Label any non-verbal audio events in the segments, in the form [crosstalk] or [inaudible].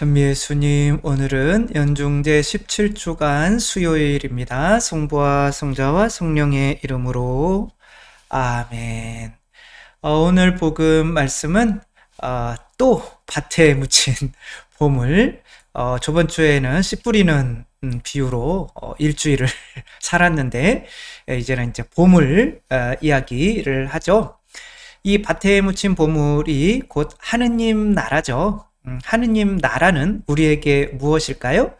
전미예수님, 오늘은 연중제 17주간 수요일입니다. 성부와 성자와 성령의 이름으로 아멘. 어, 오늘 복음 말씀은 어, 또 밭에 묻힌 [laughs] 보물. 어, 저번 주에는 씨 뿌리는 음, 비유로 어, 일주일을 [laughs] 살았는데 예, 이제는 이제 보물 어, 이야기를 하죠. 이 밭에 묻힌 보물이 곧 하느님 나라죠. 음, 하느님 나라는 우리에게 무엇일까요?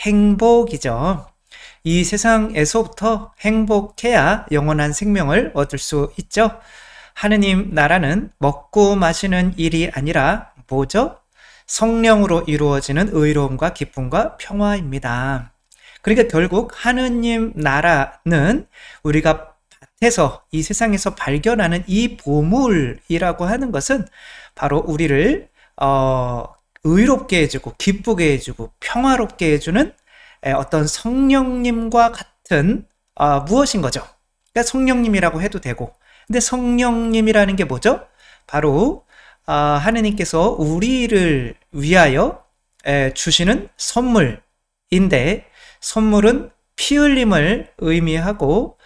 행복이죠. 이 세상에서부터 행복해야 영원한 생명을 얻을 수 있죠. 하느님 나라는 먹고 마시는 일이 아니라 뭐죠? 성령으로 이루어지는 의로움과 기쁨과 평화입니다. 그러니까 결국 하느님 나라는 우리가 밭에서 이 세상에서 발견하는 이 보물이라고 하는 것은 바로 우리를 어, 의롭게 해주고 기쁘게 해주고 평화롭게 해주는 어떤 성령님과 같은 어, 무엇인 거죠. 그러니까 성령님이라고 해도 되고, 근데 성령님이라는 게 뭐죠? 바로 어, 하느님께서 우리를 위하여 에, 주시는 선물인데 선물은 피 흘림을 의미하고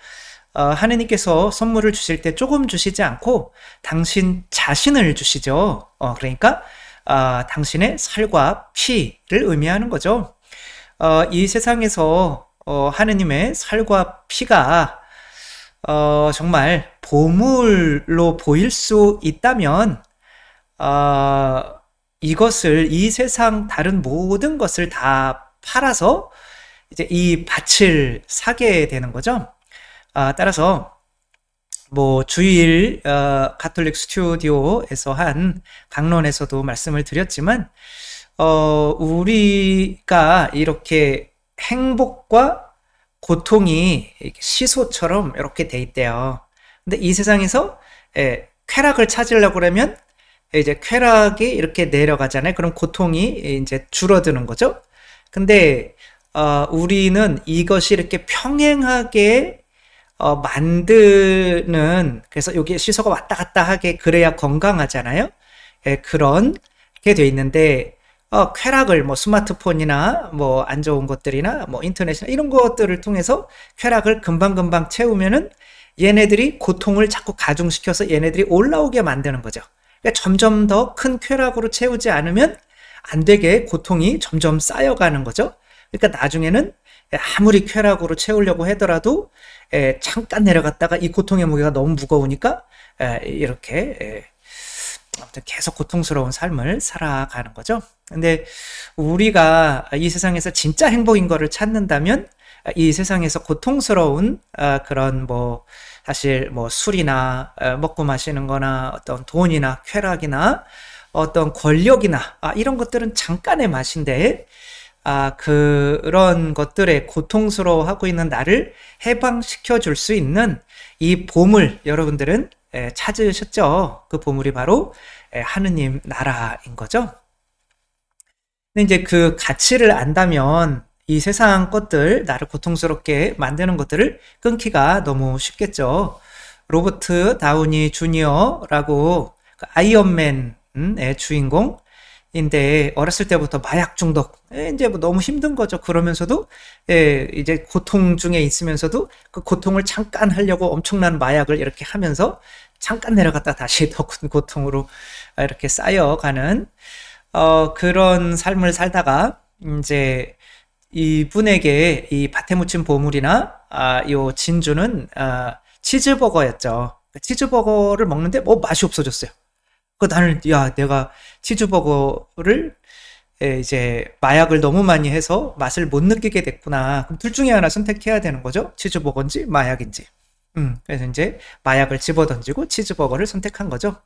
어, 하느님께서 선물을 주실 때 조금 주시지 않고 당신 자신을 주시죠. 어, 그러니까 어, 당신의 살과 피를 의미하는 거죠. 어, 이 세상에서 어, 하느님의 살과 피가 어, 정말 보물로 보일 수 있다면 어, 이것을 이 세상 다른 모든 것을 다 팔아서 이제 이 밭을 사게 되는 거죠. 아, 따라서 뭐 주일 어, 가톨릭 스튜디오에서 한 강론에서도 말씀을 드렸지만 어, 우리가 이렇게 행복과 고통이 시소처럼 이렇게 돼 있대요. 근데 이 세상에서 예, 쾌락을 찾으려고 그러면 이제 쾌락이 이렇게 내려가잖아요. 그럼 고통이 이제 줄어드는 거죠. 근데 어, 우리는 이것이 이렇게 평행하게 어, 만드는 그래서 여기 시소가 왔다 갔다 하게 그래야 건강하잖아요. 예, 그런 게 돼 있는데 어, 쾌락을 뭐 스마트폰이나 뭐 안 좋은 것들이나 뭐 인터넷이나 이런 것들을 통해서 쾌락을 금방금방 채우면은 얘네들이 고통을 자꾸 가중시켜서 얘네들이 올라오게 만드는 거죠. 그러니까 점점 더 큰 쾌락으로 채우지 않으면 안 되게 고통이 점점 쌓여가는 거죠. 그러니까 나중에는 아무리 쾌락으로 채우려고 하더라도 에, 잠깐 내려갔다가 이 고통의 무게가 너무 무거우니까 에, 이렇게 에, 아무튼 계속 고통스러운 삶을 살아가는 거죠. 근데 우리가 이 세상에서 진짜 행복인 거를 찾는다면 이 세상에서 고통스러운 어, 그런 뭐 사실 뭐 술이나 어, 먹고 마시는 거나 어떤 돈이나 쾌락이나 어떤 권력이나 아, 이런 것들은 잠깐의 맛인데 아, 그런 것들에 고통스러워하고 있는 나를 해방시켜 줄 수 있는 이 보물 여러분들은 에, 찾으셨죠? 그 보물이 바로 에, 하느님 나라인 거죠. 근데 이제 그 가치를 안다면 이 세상 것들, 나를 고통스럽게 만드는 것들을 끊기가 너무 쉽겠죠. 로버트 다우니 주니어라고 그 아이언맨의 주인공, 인데 어렸을 때부터 마약 중독 이제 뭐 너무 힘든 거죠. 그러면서도 예, 이제 고통 중에 있으면서도 그 고통을 잠깐 하려고 엄청난 마약을 이렇게 하면서 잠깐 내려갔다 다시 더 큰 고통으로 이렇게 쌓여가는 어, 그런 삶을 살다가 이제 이분에게 이 밭에 묻힌 보물이나 아, 요 진주는 아, 치즈버거였죠. 치즈버거를 먹는데 뭐 맛이 없어졌어요. 그 나는 야 내가 치즈버거를 이제 마약을 너무 많이 해서 맛을 못 느끼게 됐구나. 그럼 둘 중에 하나 선택해야 되는 거죠. 치즈버거인지 마약인지. 음, 그래서 이제 마약을 집어던지고 치즈버거를 선택한 거죠.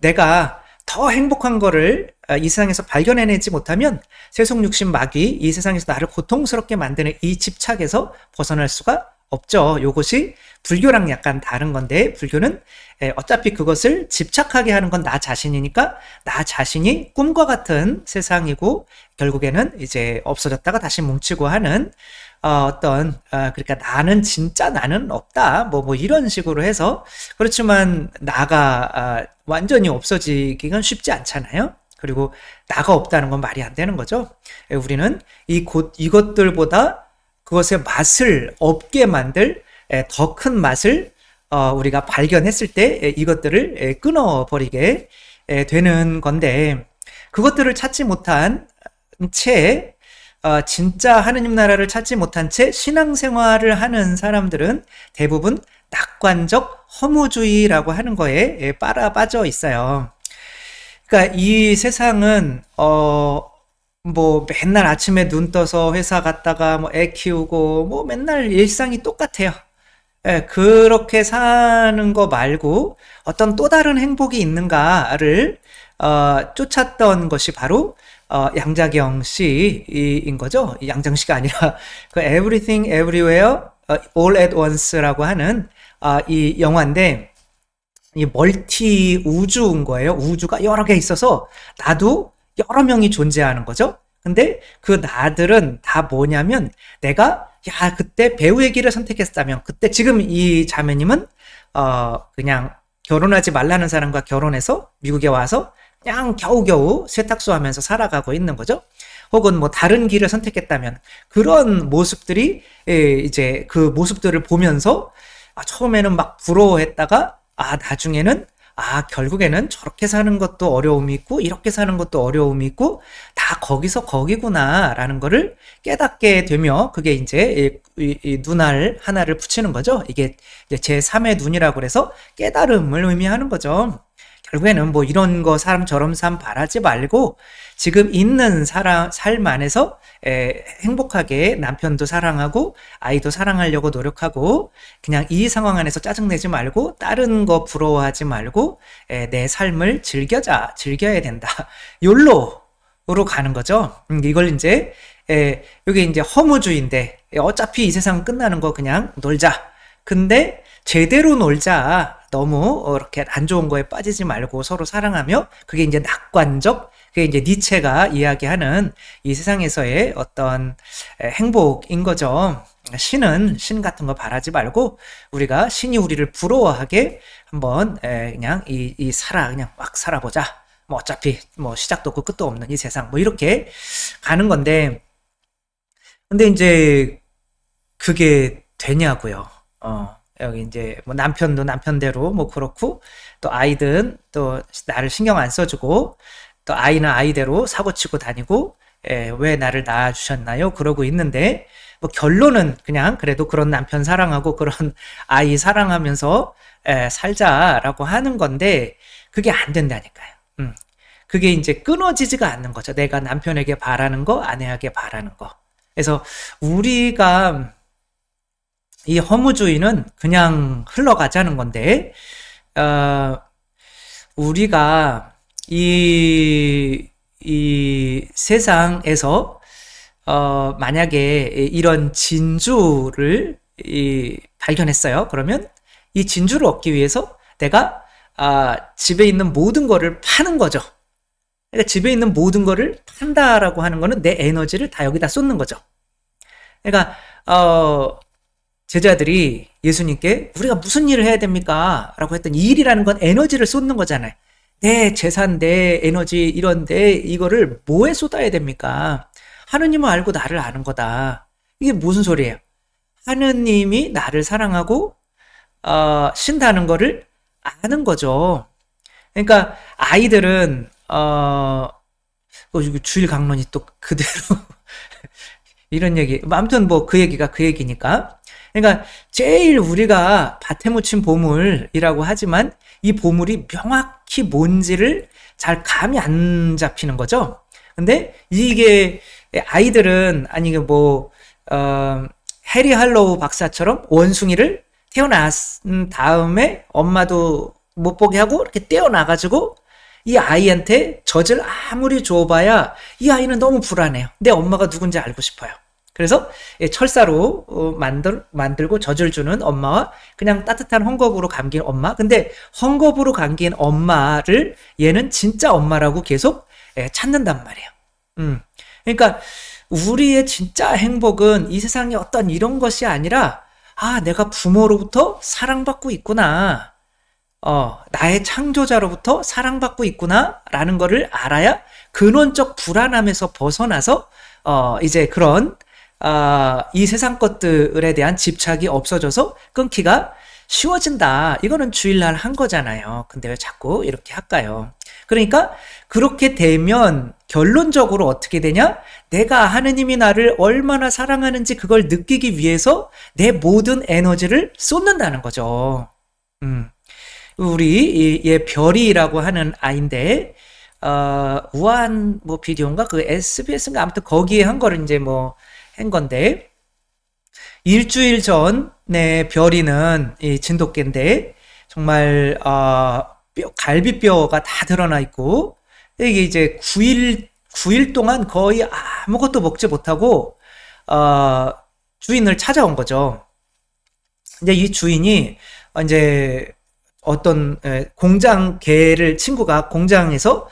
내가 더 행복한 거를 아, 이 세상에서 발견해내지 못하면 세속 육신 마귀 이 세상에서 나를 고통스럽게 만드는 이 집착에서 벗어날 수가 없죠. 요것이 불교랑 약간 다른 건데 불교는 어차피 그것을 집착하게 하는 건 나 자신이니까 나 자신이 꿈과 같은 세상이고 결국에는 이제 없어졌다가 다시 뭉치고 하는 어, 떤 어, 그러니까 나는 진짜 나는 없다 뭐뭐 뭐 이런 식으로 해서 그렇지만 나가 어, 완전히 없어지기가 쉽지 않잖아요. 그리고 나가 없다는 건 말이 안 되는 거죠. 예, 우리는 이 곧 이것들보다 그것의 맛을 없게 만들 예, 더큰 맛을 어, 우리가 발견했을 때 예, 이것들을 예, 끊어버리게 예, 되는 건데 그것들을 찾지 못한 채 어, 진짜 하느님 나라를 찾지 못한 채 신앙생활을 하는 사람들은 대부분 낙관적 허무주의라고 하는 거에 예, 빨아 빠져 있어요. 그러니까 이 세상은 어, 뭐 맨날 아침에 눈 떠서 회사 갔다가 뭐 애 키우고 뭐 맨날 일상이 똑같아요. 예, 그렇게 사는 거 말고 어떤 또 다른 행복이 있는가를 어, 쫓았던 것이 바로 어, 양자경 씨인 거죠. 양정 씨가 아니라 [laughs] 그 Everything Everywhere All at Once라고 하는 어, 이 영화인데 이 멀티 우주인 거예요. 우주가 여러 개 있어서 나도 여러 명이 존재하는 거죠. 근데 그 나들은 다 뭐냐면 내가 야 그때 배우의 길을 선택했다면 그때 지금 이 자매님은 어 그냥 결혼하지 말라는 사람과 결혼해서 미국에 와서 그냥 겨우겨우 세탁소 하면서 살아가고 있는 거죠. 혹은 뭐 다른 길을 선택했다면 그런 모습들이 예, 이제 그 모습들을 보면서 아, 처음에는 막 부러워했다가 아 나중에는 아 결국에는 저렇게 사는 것도 어려움이 있고 이렇게 사는 것도 어려움이 있고 다 거기서 거기구나 라는 거를 깨닫게 되며 그게 이제 이, 이 눈알 하나를 붙이는 거죠. 이게 제 3의 눈이라고 그래서 깨달음을 의미하는 거죠. 결국에는 뭐 이런 거 사람처럼 삶 바라지 말고 지금 있는 사람, 삶 안에서 에, 행복하게 남편도 사랑하고 아이도 사랑하려고 노력하고 그냥 이 상황 안에서 짜증내지 말고 다른 거 부러워하지 말고 에, 내 삶을 즐겨자, 즐겨야 된다. [laughs] 욜로로 가는 거죠. 음, 이걸 이제 에, 여기 이제 허무주의인데 어차피 이 세상 끝나는 거 그냥 놀자. 근데 제대로 놀자. 너무 이렇게 안 좋은 거에 빠지지 말고 서로 사랑하며 그게 이제 낙관적 그게 이제 니체가 이야기하는 이 세상에서의 어떤 행복인 거죠. 신은 신 같은 거 바라지 말고 우리가 신이 우리를 부러워하게 한번 그냥 이, 이 살아 그냥 막 살아보자. 뭐 어차피 뭐 시작도 없고 끝도 없는 이 세상 뭐 이렇게 가는 건데 근데 이제 그게 되냐고요. 어. 여기 이제 뭐 남편도 남편대로 뭐 그렇고 또 아이든 또 나를 신경 안 써주고 또 아이는 아이대로 사고 치고 다니고 예, 왜 나를 낳아주셨나요? 그러고 있는데 뭐 결론은 그냥 그래도 그런 남편 사랑하고 그런 [laughs] 아이 사랑하면서 예, 살자라고 하는 건데 그게 안 된다니까요. 음. 그게 이제 끊어지지가 않는 거죠. 내가 남편에게 바라는 거, 아내에게 바라는 거. 그래서 우리가 이 허무주의는 그냥 흘러가자는 건데, 어, 우리가 이, 이 세상에서, 어, 만약에 이런 진주를 이, 발견했어요. 그러면 이 진주를 얻기 위해서 내가 아, 집에 있는 모든 거를 파는 거죠. 그러니까 집에 있는 모든 거를 판다라고 하는 거는 내 에너지를 다 여기다 쏟는 거죠. 그러니까 어, 제자들이 예수님께 우리가 무슨 일을 해야 됩니까? 라고 했더니 일이라는 건 에너지를 쏟는 거잖아요. 내 재산, 내 에너지 이런데 이거를 뭐에 쏟아야 됩니까? 하느님을 알고 나를 아는 거다. 이게 무슨 소리예요? 하느님이 나를 사랑하고 어, 신다는 거를 아는 거죠. 그러니까 아이들은 어, 어 주일 강론이 또 그대로 [laughs] 이런 얘기. 아무튼 뭐 그 얘기가 그 얘기니까 그러니까 제일 우리가 밭에 묻힌 보물이라고 하지만 이 보물이 명확히 뭔지를 잘 감이 안 잡히는 거죠. 근데 이게 아이들은 아니 뭐 어, 해리 할로우 박사처럼 원숭이를 태어난 다음에 엄마도 못 보게 하고 이렇게 떼어놔가지고 이 아이한테 젖을 아무리 줘봐야 이 아이는 너무 불안해요. 내 엄마가 누군지 알고 싶어요. 그래서 철사로 어, 만들, 만들고 젖을 주는 엄마와 그냥 따뜻한 헝겊으로 감긴 엄마. 근데 헝겊으로 감긴 엄마를 얘는 진짜 엄마라고 계속 찾는단 말이에요. 음. 그러니까 우리의 진짜 행복은 이 세상에 어떤 이런 것이 아니라 아, 내가 부모로부터 사랑받고 있구나. 어, 나의 창조자로부터 사랑받고 있구나 라는 거를 알아야 근원적 불안함에서 벗어나서 어, 이제 그런 아, 이 세상 것들에 대한 집착이 없어져서 끊기가 쉬워진다. 이거는 주일날 한 거잖아요. 근데 왜 자꾸 이렇게 할까요? 그러니까 그렇게 되면 결론적으로 어떻게 되냐? 내가 하느님이 나를 얼마나 사랑하는지 그걸 느끼기 위해서 내 모든 에너지를 쏟는다는 거죠. 음. 우리 얘 별이라고 하는 아인데 어, 우한 뭐 비디오인가 그 SBS인가 아무튼 거기에 한 거를 이제 뭐 한 건데 일주일 전에 별이는 이 진돗개인데 정말 어, 뼈, 갈비뼈가 다 드러나 있고 이게 이제 9일 9일 동안 거의 아무것도 먹지 못하고 어, 주인을 찾아온 거죠. 이제 이 주인이 이제 어떤 공장 개를 친구가 공장에서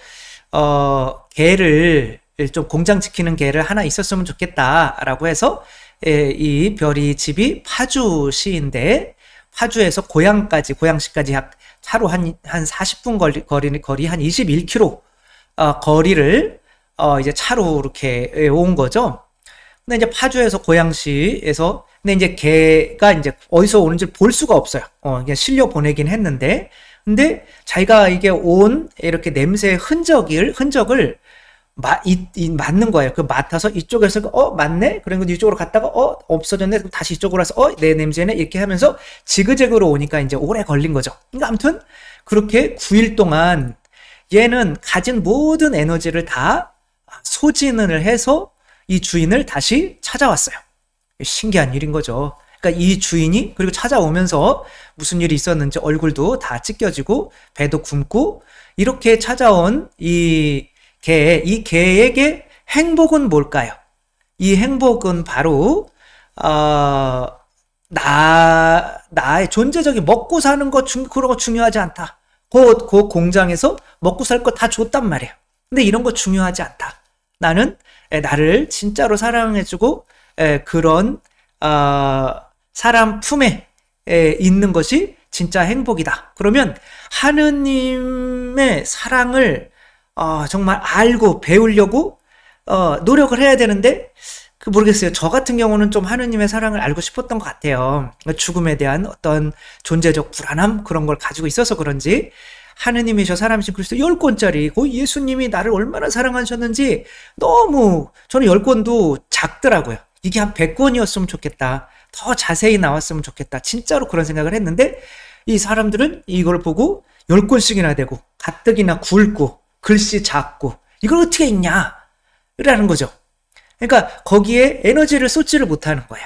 어 개를 좀 공장 지키는 개를 하나 있었으면 좋겠다라고 해서 이 별이 집이 파주시인데 파주에서 고향까지 고향시까지 약 차로 한 한 40분 거리 거리 거리 한 21km 어, 거리를 어, 이제 차로 이렇게 온 거죠. 근데 이제 파주에서 고양시에서 근데 이제 개가 이제 어디서 오는지 볼 수가 없어요. 어, 그냥 실려 보내긴 했는데 근데 자기가 이게 온 이렇게 냄새 흔적을 흔적을 마, 이, 이, 맞는 거예요. 그 맡아서 이쪽에서 어 맞네. 그리고 이쪽으로 갔다가 어 없어졌네. 다시 이쪽으로 와서 어내 냄새네 이렇게 하면서 지그재그로 오니까 이제 오래 걸린 거죠. 그러니까 아무튼 그렇게 9일 동안 얘는 가진 모든 에너지를 다 소진을 해서 이 주인을 다시 찾아왔어요. 신기한 일인 거죠. 그러니까 이 주인이 그리고 찾아오면서 무슨 일이 있었는지 얼굴도 다 찢겨지고 배도 굶고 이렇게 찾아온 이 개, 이 개에게 행복은 뭘까요? 이 행복은 바로 어, 나 나의 존재적인 먹고 사는 거 중, 그런 거 중요하지 않다. 그, 그 공장에서 먹고 살 거 다 줬단 말이에요. 근데 이런 거 중요하지 않다. 나는 나를 진짜로 사랑해주고 그런 어, 사람 품에 있는 것이 진짜 행복이다. 그러면 하느님의 사랑을 어, 정말 알고 배우려고 어, 노력을 해야 되는데 그 모르겠어요. 저 같은 경우는 좀 하느님의 사랑을 알고 싶었던 것 같아요. 죽음에 대한 어떤 존재적 불안함 그런 걸 가지고 있어서 그런지 하느님이셔 사람이신 그리스도 10권짜리 그 예수님이 나를 얼마나 사랑하셨는지 너무 저는 10권도 작더라고요. 이게 한 100권이었으면 좋겠다. 더 자세히 나왔으면 좋겠다. 진짜로 그런 생각을 했는데 이 사람들은 이걸 보고 10권씩이나 되고 가뜩이나 굵고 글씨 작고 이걸 어떻게 읽냐? 라는 거죠. 그러니까 거기에 에너지를 쏟지를 못하는 거야.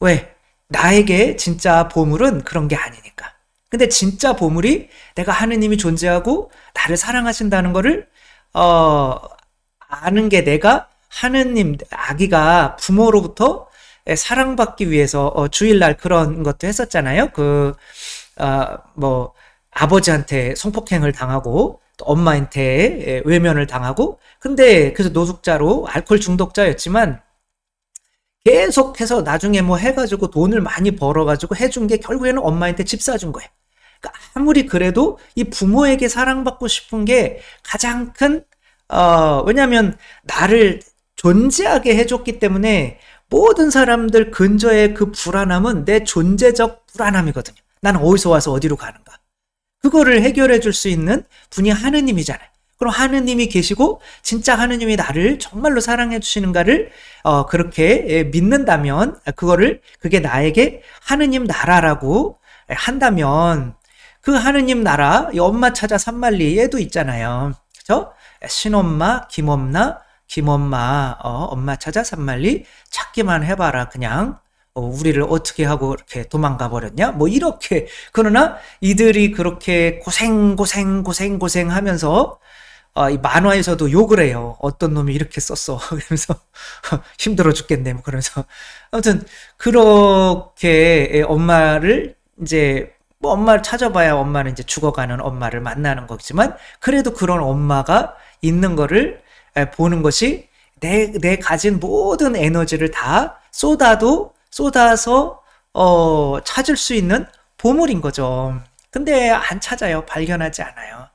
왜? 나에게 진짜 보물은 그런 게 아니니까. 근데 진짜 보물이 내가 하느님이 존재하고 나를 사랑하신다는 거를 어 아는 게 내가 하느님 아기가 부모로부터 사랑받기 위해서 어, 주일날 그런 것도 했었잖아요. 그 어, 뭐 아버지한테 성폭행을 당하고 또 엄마한테 외면을 당하고 근데 그래서 노숙자로 알코올 중독자였지만 계속해서 나중에 뭐 해가지고 돈을 많이 벌어가지고 해준 게 결국에는 엄마한테 집 사준 거예요. 그러니까 아무리 그래도 이 부모에게 사랑받고 싶은 게 가장 큰, 어, 왜냐면 나를 존재하게 해줬기 때문에 모든 사람들 근저의 그 불안함은 내 존재적 불안함이거든요. 나는 어디서 와서 어디로 가는가. 그거를 해결해 줄 수 있는 분이 하느님이잖아요. 그럼 하느님이 계시고 진짜 하느님이 나를 정말로 사랑해 주시는가를 어, 그렇게 믿는다면 그거를 그게 나에게 하느님 나라라고 한다면 그 하느님 나라, 엄마 찾아 산말리에도 있잖아요. 그죠? 신엄마, 김엄마, 김엄마, 어, 엄마 찾아 산말리 찾기만 해봐라. 그냥 어, 우리를 어떻게 하고 이렇게 도망가 버렸냐? 뭐 이렇게 그러나 이들이 그렇게 고생 고생 고생 고생 하면서 어, 이 만화에서도 욕을 해요. 어떤 놈이 이렇게 썼어. [laughs] 그러면서 [laughs] 힘들어 죽겠네. 뭐 그러면서 아무튼 그렇게 엄마를 이제 뭐 엄마를 찾아봐야 엄마는 이제 죽어가는 엄마를 만나는 거지만 그래도 그런 엄마가 있는 거를 보는 것이 내, 내 가진 모든 에너지를 다 쏟아도 쏟아서 어, 찾을 수 있는 보물인 거죠. 근데 안 찾아요. 발견하지 않아요.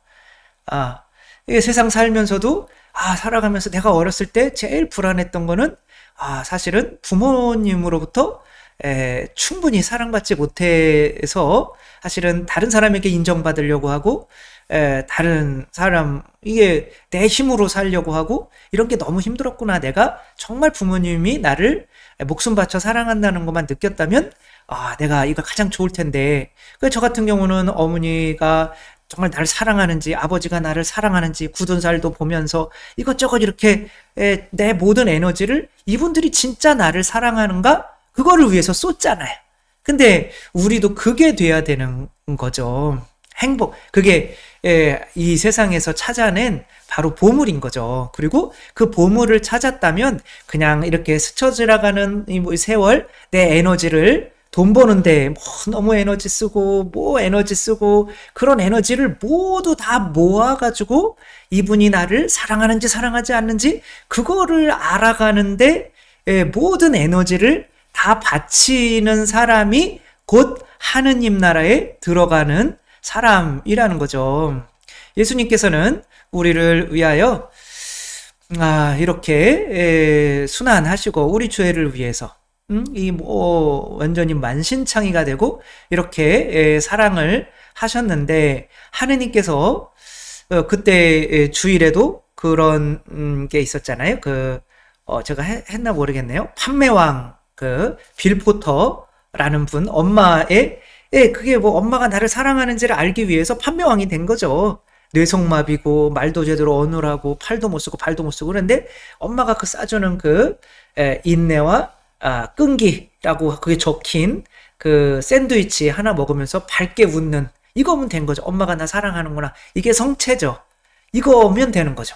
아, 세상 살면서도 아, 살아가면서 내가 어렸을 때 제일 불안했던 거는 아, 사실은 부모님으로부터 에, 충분히 사랑받지 못해서 사실은 다른 사람에게 인정받으려고 하고 에, 다른 사람 이게 내 힘으로 살려고 하고 이런 게 너무 힘들었구나. 내가 정말 부모님이 나를 목숨 바쳐 사랑한다는 것만 느꼈다면 아, 내가 이거 가장 좋을 텐데. 그 저 같은 경우는 어머니가 정말 나를 사랑하는지 아버지가 나를 사랑하는지 굳은 살도 보면서 이것저것 이렇게 내 모든 에너지를 이분들이 진짜 나를 사랑하는가 그거를 위해서 쏟잖아요. 근데 우리도 그게 돼야 되는 거죠. 행복. 그게 이 세상에서 찾아낸 바로 보물인 거죠. 그리고 그 보물을 찾았다면 그냥 이렇게 스쳐 지나가는 이뭐 세월 내 에너지를 돈 버는데 뭐 너무 에너지 쓰고 뭐 에너지 쓰고 그런 에너지를 모두 다 모아가지고 이분이 나를 사랑하는지 사랑하지 않는지 그거를 알아가는데 모든 에너지를 다 바치는 사람이 곧 하느님 나라에 들어가는 사람이라는 거죠. 예수님께서는 우리를 위하여 아, 이렇게 순환하시고 우리 죄를 위해서 음, 이뭐 완전히 만신창이가 되고 이렇게 사랑을 하셨는데 하느님께서 어, 그때 주일에도 그런 음, 게 있었잖아요. 그 어, 제가 했나 모르겠네요. 판매왕 그 빌포터라는 분 엄마의 예, 그게 뭐 엄마가 나를 사랑하는지를 알기 위해서 판매왕이 된 거죠. 뇌성마비고 말도 제대로 어눌하고 팔도 못 쓰고 발도 못 쓰고 그런데 엄마가 그 싸주는 그 에, 인내와 아, 끈기라고 그게 적힌 그 샌드위치 하나 먹으면서 밝게 웃는 이거면 된 거죠. 엄마가 나 사랑하는구나. 이게 성체죠. 이거면 되는 거죠.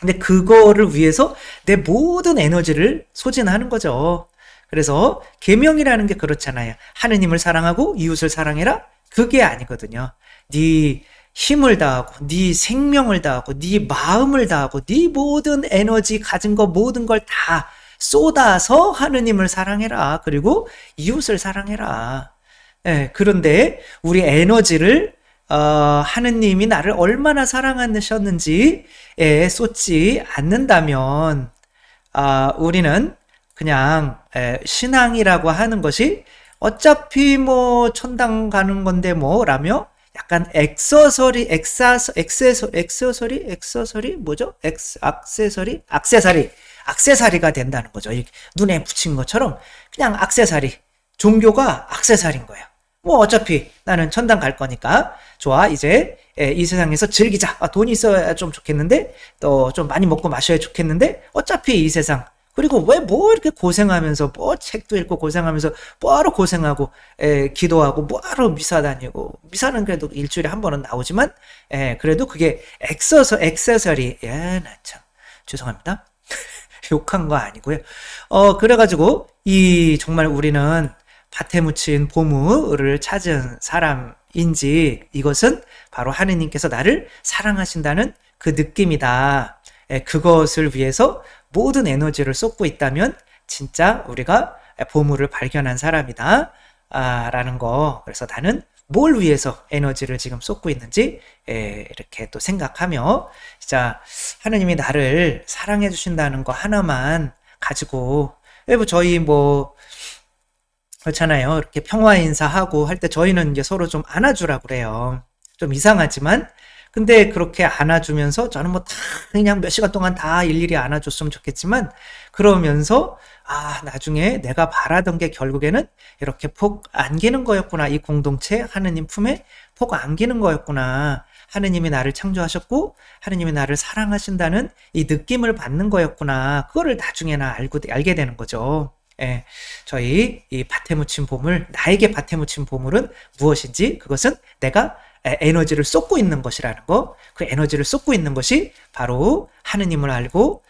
근데 그거를 위해서 내 모든 에너지를 소진하는 거죠. 그래서 계명이라는 게 그렇잖아요. 하느님을 사랑하고 이웃을 사랑해라. 그게 아니거든요. 네 힘을 다하고 네 생명을 다하고 네 마음을 다하고 네 모든 에너지 가진 거 모든 걸 다 쏟아서 하느님을 사랑해라. 그리고 이웃을 사랑해라. 예, 그런데 우리 에너지를 어, 하느님이 나를 얼마나 사랑하셨는지에 쏟지 않는다면 아, 우리는 그냥 에, 신앙이라고 하는 것이 어차피 뭐 천당 가는 건데 뭐라며 약간 엑서서리 엑사서 엑세서 엑서서리 엑서서리 뭐죠? 엑스 악세서리 악세사리 악세사리가 된다는 거죠. 눈에 붙인 것처럼 그냥 악세사리 종교가 악세사리인 거예요. 뭐 어차피 나는 천당 갈 거니까 좋아 이제 이 세상에서 즐기자. 아, 돈이 있어야 좀 좋겠는데 또 좀 많이 먹고 마셔야 좋겠는데 어차피 이 세상 그리고 왜 뭐 이렇게 고생하면서 뭐 책도 읽고 고생하면서 뭐하러 고생하고 에, 기도하고 뭐하러 미사 다니고. 미사는 그래도 일주일에 한 번은 나오지만 에, 그래도 그게 엑서서 엑세서리. 예나참. 죄송합니다. [laughs] 욕한 거 아니고요. 어 그래가지고 이 정말 우리는 밭에 묻힌 보물을 찾은 사람인지 이것은 바로 하느님께서 나를 사랑하신다는 그 느낌이다. 에, 그것을 위해서 모든 에너지를 쏟고 있다면 진짜 우리가 보물을 발견한 사람이다. 아, 라는 거. 그래서 나는 뭘 위해서 에너지를 지금 쏟고 있는지 에, 이렇게 또 생각하며 진짜 하느님이 나를 사랑해 주신다는 거 하나만 가지고 뭐 저희 뭐 그렇잖아요. 이렇게 평화 인사하고 할 때 저희는 이제 서로 좀 안아주라 그래요. 좀 이상하지만 근데 그렇게 안아주면서 저는 뭐 다 그냥 몇 시간 동안 다 일일이 안아줬으면 좋겠지만 그러면서 아 나중에 내가 바라던 게 결국에는 이렇게 폭 안기는 거였구나. 이 공동체 하느님 품에 폭 안기는 거였구나. 하느님이 나를 창조하셨고 하느님이 나를 사랑하신다는 이 느낌을 받는 거였구나. 그거를 나중에나 알고 알게 되는 거죠. 예, 저희 이 밭에 묻힌 보물 나에게 밭에 묻힌 보물은 무엇인지 그것은 내가 에너지를 쏟고 있는 것이라는 거, 그 에너지를 쏟고 있는 것이 바로 하느님을 알고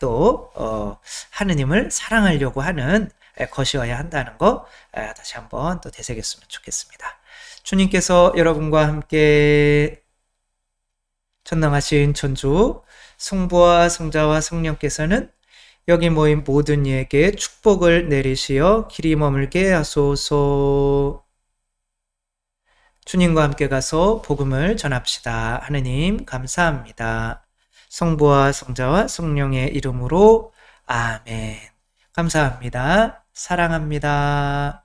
또 어, 하느님을 사랑하려고 하는 것이어야 한다는 거 다시 한번 또 되새겼으면 좋겠습니다. 주님께서 여러분과 함께 전능하신 천주 성부와 성자와 성령께서는 여기 모인 모든 이에게 축복을 내리시어 길이 머물게 하소서. 주님과 함께 가서 복음을 전합시다. 하느님 감사합니다. 성부와 성자와 성령의 이름으로 아멘. 감사합니다. 사랑합니다.